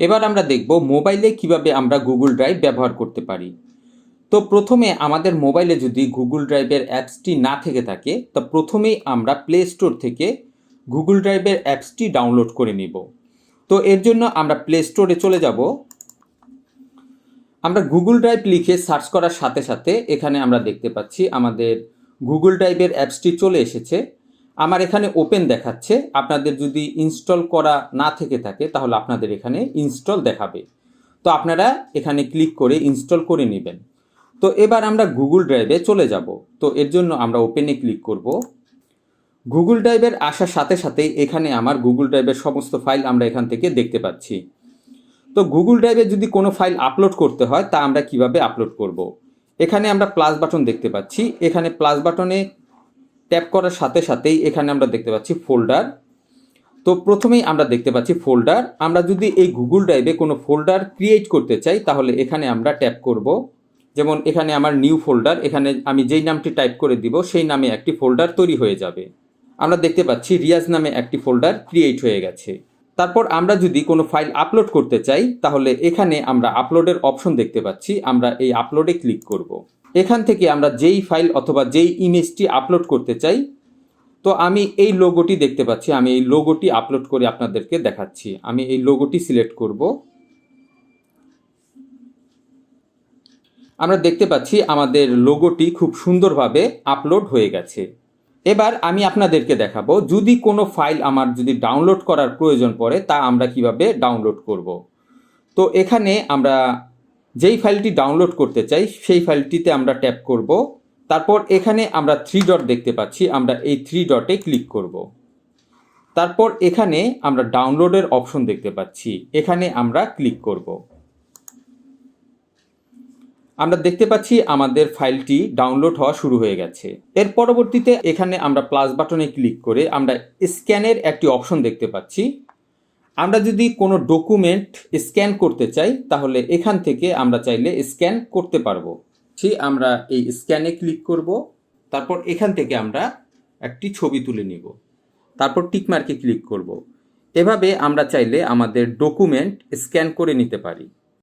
এবার আমরা দেখব মোবাইলে কীভাবে আমরা গুগল ড্রাইভ ব্যবহার করতে পারি। তো প্রথমে আমাদের মোবাইলে যদি গুগল ড্রাইভের অ্যাপসটি না থেকে থাকে, তা প্রথমেই আমরা প্লে স্টোর থেকে গুগল ড্রাইভের অ্যাপসটি ডাউনলোড করে নিব। তো এর জন্য আমরা প্লে স্টোরে চলে যাব। আমরা গুগল ড্রাইভ লিখে সার্চ করার সাথে সাথে এখানে আমরা দেখতে পাচ্ছি আমাদের গুগল ড্রাইভের অ্যাপসটি চলে এসেছে। আমার এখানে ওপেন দেখাচ্ছে। আপনাদের যদি ইনস্টল করা না থেকে থাকে, তাহলে আপনাদের এখানে ইনস্টল দেখাবে। তো আপনারা এখানে ক্লিক করে ইনস্টল করে নেবেন। তো এবার আমরা গুগল ড্রাইভে চলে যাব। তো এর জন্য আমরা ওপেনে ক্লিক করব। গুগল ড্রাইভের আসার সাথে সাথে এখানে আমার গুগল ড্রাইভের সমস্ত ফাইল আমরা এখান থেকে দেখতে পাচ্ছি। তো গুগল ড্রাইভে যদি কোনো ফাইল আপলোড করতে হয়, তা আমরা কীভাবে আপলোড করব। এখানে আমরা প্লাস বাটন দেখতে পাচ্ছি। এখানে প্লাস বাটনে ট্যাপ করার সাথে সাথেই এখানে আমরা দেখতে পাচ্ছি ফোল্ডার। তো প্রথমেই আমরা দেখতে পাচ্ছি ফোল্ডার। আমরা যদি এই গুগল ড্রাইভে কোনো ফোল্ডার ক্রিয়েট করতে চাই, তাহলে এখানে আমরা ট্যাপ করব। যেমন এখানে আমার নিউ ফোল্ডার, এখানে আমি যেই নামটি টাইপ করে দিব, সেই নামে একটি ফোল্ডার তৈরি হয়ে যাবে। আমরা দেখতে পাচ্ছি রিয়াজ নামে একটি ফোল্ডার ক্রিয়েট হয়ে গেছে। তারপর আমরা যদি কোনো ফাইল আপলোড করতে চাই, তাহলে এখানে আমরা আপলোডের অপশন দেখতে পাচ্ছি। আমরা এই আপলোডে ক্লিক করব। এখান থেকে আমরা যেই ফাইল অথবা যেই ইমেজটি আপলোড করতে চাই, তো আমি এই লোগোটি দেখতে পাচ্ছি। আমি এই লোগোটি আপলোড করে আপনাদেরকে দেখাচ্ছি। আমি এই লোগোটি সিলেক্ট করব। আমরা দেখতে পাচ্ছি আমাদের লোগোটি খুব সুন্দরভাবে আপলোড হয়ে গেছে। এবার আমি আপনাদেরকে দেখাবো, যদি কোনো ফাইল আমার যদি ডাউনলোড করার প্রয়োজন পড়ে, তা আমরা কীভাবে ডাউনলোড করব। তো এখানে আমরা যেই ফাইলটি ডাউনলোড করতে চাই, সেই ফাইলটিতে আমরা ট্যাপ করব। তারপর এখানে আমরা থ্রি ডট দেখতে পাচ্ছি, আমরা এই থ্রি ডটে ক্লিক করব। তারপর এখানে আমরা ডাউনলোডের অপশন দেখতে পাচ্ছি, এখানে আমরা ক্লিক করব। আমরা দেখতে পাচ্ছি আমাদের ফাইলটি ডাউনলোড হওয়া শুরু হয়ে গেছে। এর পরবর্তীতে এখানে আমরা প্লাস বাটনে ক্লিক করে আমরা স্ক্যানের একটি অপশন দেখতে পাচ্ছি। আমরা যদি কোনো ডকুমেন্ট স্ক্যান করতে চাই, তাহলে এখান থেকে আমরা চাইলে স্ক্যান করতে পারব। ঠিক আমরা এই স্ক্যানে ক্লিক করব। তারপর এখান থেকে আমরা একটি ছবি তুলে নিব। তারপর টিকমার্কে ক্লিক করব। এভাবে আমরা চাইলে আমাদের ডকুমেন্ট স্ক্যান করে নিতে পারি।